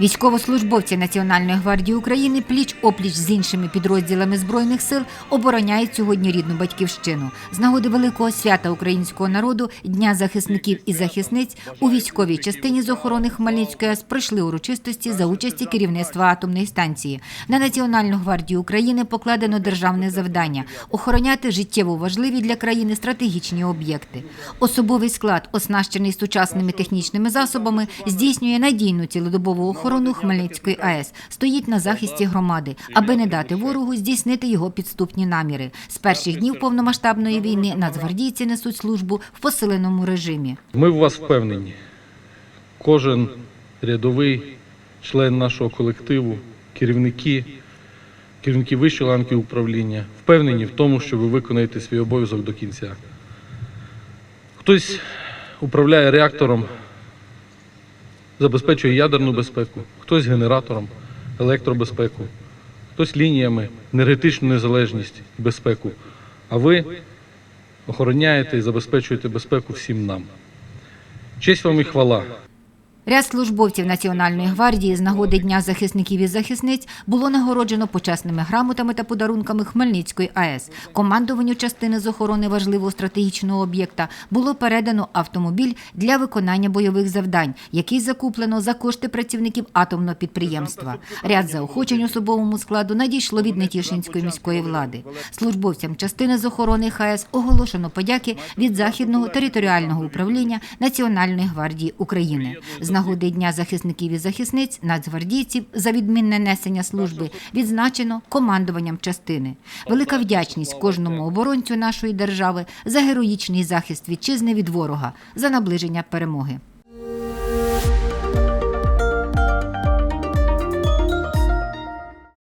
Військовослужбовці Національної гвардії України пліч опліч з іншими підрозділами збройних сил обороняють сьогодні рідну батьківщину. З нагоди великого свята українського народу Дня захисників і захисниць у військовій частині з охорони Хмельницької АЕС пройшли урочистості за участі керівництва атомної станції. На Національну гвардію України покладено державне завдання охороняти життєво важливі для країни стратегічні об'єкти. Особовий склад, оснащений сучасними технічними засобами, здійснює надійну цілодобову охорону Хмельницької АЕС, стоїть на захисті громади, аби не дати ворогу здійснити його підступні наміри. З перших днів повномасштабної війни нацгвардійці несуть службу в посиленому режимі. Ми в вас впевнені. Кожен рядовий член нашого колективу, керівники, керівники вищої ланки управління впевнені в тому, що ви виконаєте свій обов'язок до кінця. Хтось управляє реактором, забезпечує ядерну безпеку, хтось генератором, електробезпеку, хтось лініями, енергетичну незалежність, безпеку. А ви охороняєте і забезпечуєте безпеку всім нам. Честь вам і хвала. Ряд службовців Національної гвардії з нагоди Дня захисників і захисниць було нагороджено почесними грамотами та подарунками Хмельницької АЕС. Командуванню частини з охорони важливого стратегічного об'єкта було передано автомобіль для виконання бойових завдань, який закуплено за кошти працівників атомного підприємства. Ряд заохочень особовому складу надійшло від Нетішинської міської влади. Службовцям частини з охорони ХАЕС оголошено подяки від Західного територіального управління Національної гвардії України. Нагоди Дня захисників і захисниць нацгвардійців за відмінне несення служби відзначено командуванням частини. Велика вдячність кожному оборонцю нашої держави за героїчний захист вітчизни від ворога, за наближення перемоги.